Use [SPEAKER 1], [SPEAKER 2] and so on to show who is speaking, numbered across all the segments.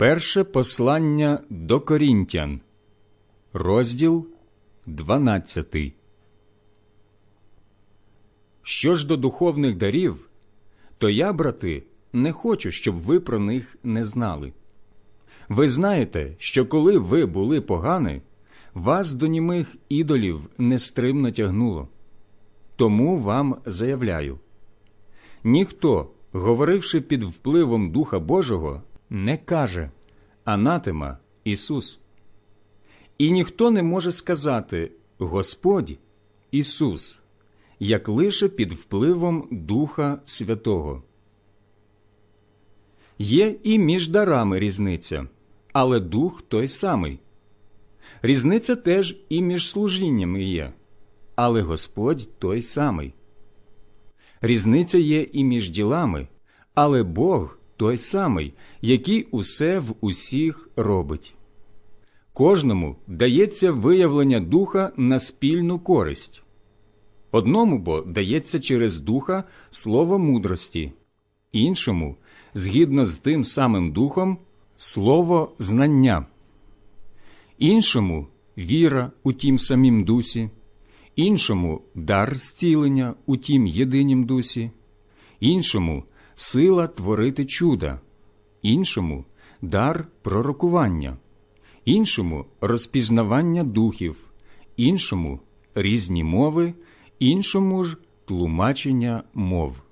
[SPEAKER 1] Перше послання до Корінтян, розділ 12. Що ж до духовних дарів, то я, брати, не хочу, щоб ви про них не знали. Ви знаєте, що коли ви були погані, вас до німих ідолів нестримно тягнуло. Тому вам заявляю ніхто, говоривши під впливом Духа Божого, не каже Анатема Ісус. І ніхто не може сказати Господь Ісус, як лише під впливом Духа Святого. Є і між дарами різниця, але дух той самий. Різниця теж і між служіннями є, але Господь той самий. Різниця є і між ділами, але Бог той самий, який усе в усіх робить. Кожному дається виявлення духа на спільну користь. Одному бо дається через духа слово мудрості, іншому, згідно з тим самим духом, слово знання, іншому віра у тім самім дусі, іншому дар зцілення у тім єдинім дусі, іншому сила творити чуда, іншому дар пророкування, іншому розпізнавання духів, іншому різні мови, іншому ж тлумачення мов.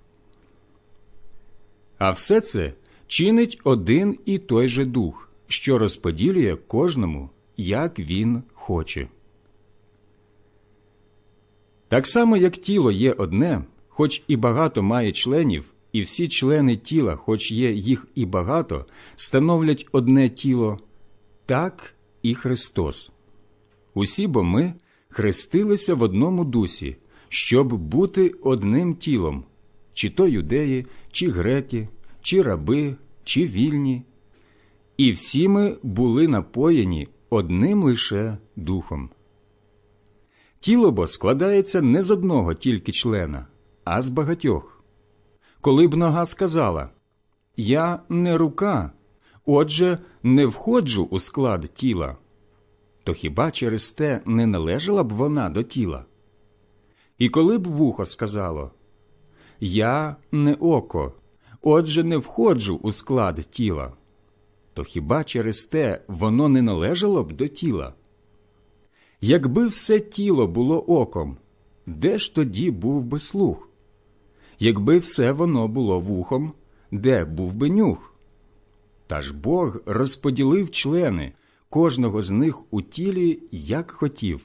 [SPEAKER 1] А все це чинить один і той же дух, що розподілює кожному, як він хоче. Так само, як тіло є одне, хоч і багато має членів, і всі члени тіла, хоч є їх і багато, становлять одне тіло, так і Христос. Усі бо ми хрестилися в одному дусі, щоб бути одним тілом, чи то юдеї, чи греки, чи раби, чи вільні, і всі ми були напоєні одним лише духом. Тіло бо складається не з одного тільки члена, а з багатьох. Коли б нога сказала Я не рука, отже, не входжу у склад тіла, то хіба через те не належала б вона до тіла? І коли б вухо сказало Я не око, отже, не входжу у склад тіла, то хіба через те воно не належало б до тіла? Якби все тіло було оком, де ж тоді був би слух? Якби все воно було вухом, де був би нюх? Та ж Бог розподілив члени кожного з них у тілі, як хотів.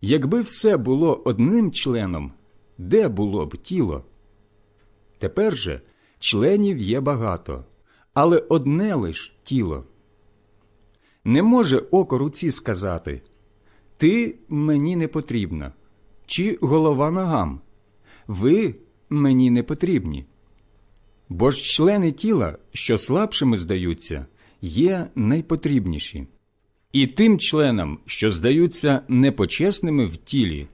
[SPEAKER 1] Якби все було одним членом, де було б тіло? Тепер же членів є багато, але одне лиш тіло. Не може око руці сказати Ти мені не потрібна, чи голова ногам. Ви мені не потрібні. Бо ж члени тіла, що слабшими здаються, є найпотрібніші. І тим членам, що здаються непочесними в тілі,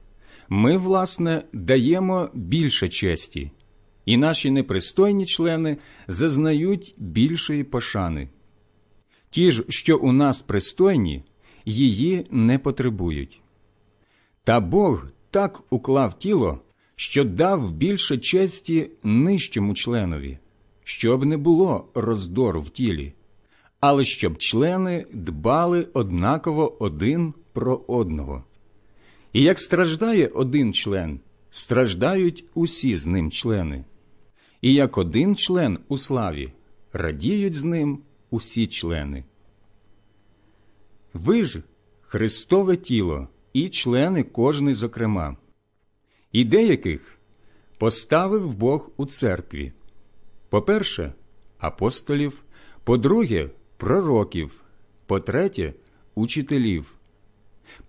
[SPEAKER 1] ми, власне, даємо більше честі, і наші непристойні члени зазнають більшої пошани. Ті ж, що у нас пристойні, її не потребують. Та Бог так уклав тіло, що дав більше честі нижчому членові, щоб не було роздору в тілі, але щоб члени дбали однаково один про одного. І як страждає один член, страждають усі з ним члени, і як один член у славі, радіють з ним усі члени. Ви ж Христове тіло і члени кожний зокрема, і деяких поставив Бог у церкві. По-перше, апостолів, по-друге, пророків, по-третє, учителів,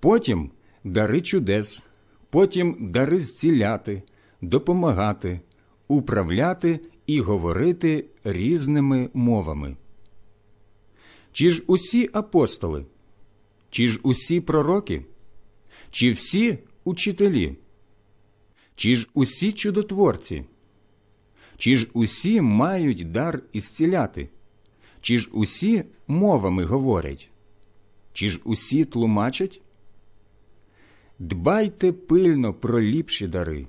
[SPEAKER 1] потім дари чудес, потім дари зціляти, допомагати, управляти і говорити різними мовами. Чи ж усі апостоли, чи ж усі пророки, чи всі учителі, чи ж усі чудотворці? Чи ж усі мають дар ісціляти? Чи ж усі мовами говорять? Чи ж усі тлумачать? Дбайте пильно про ліпші дари,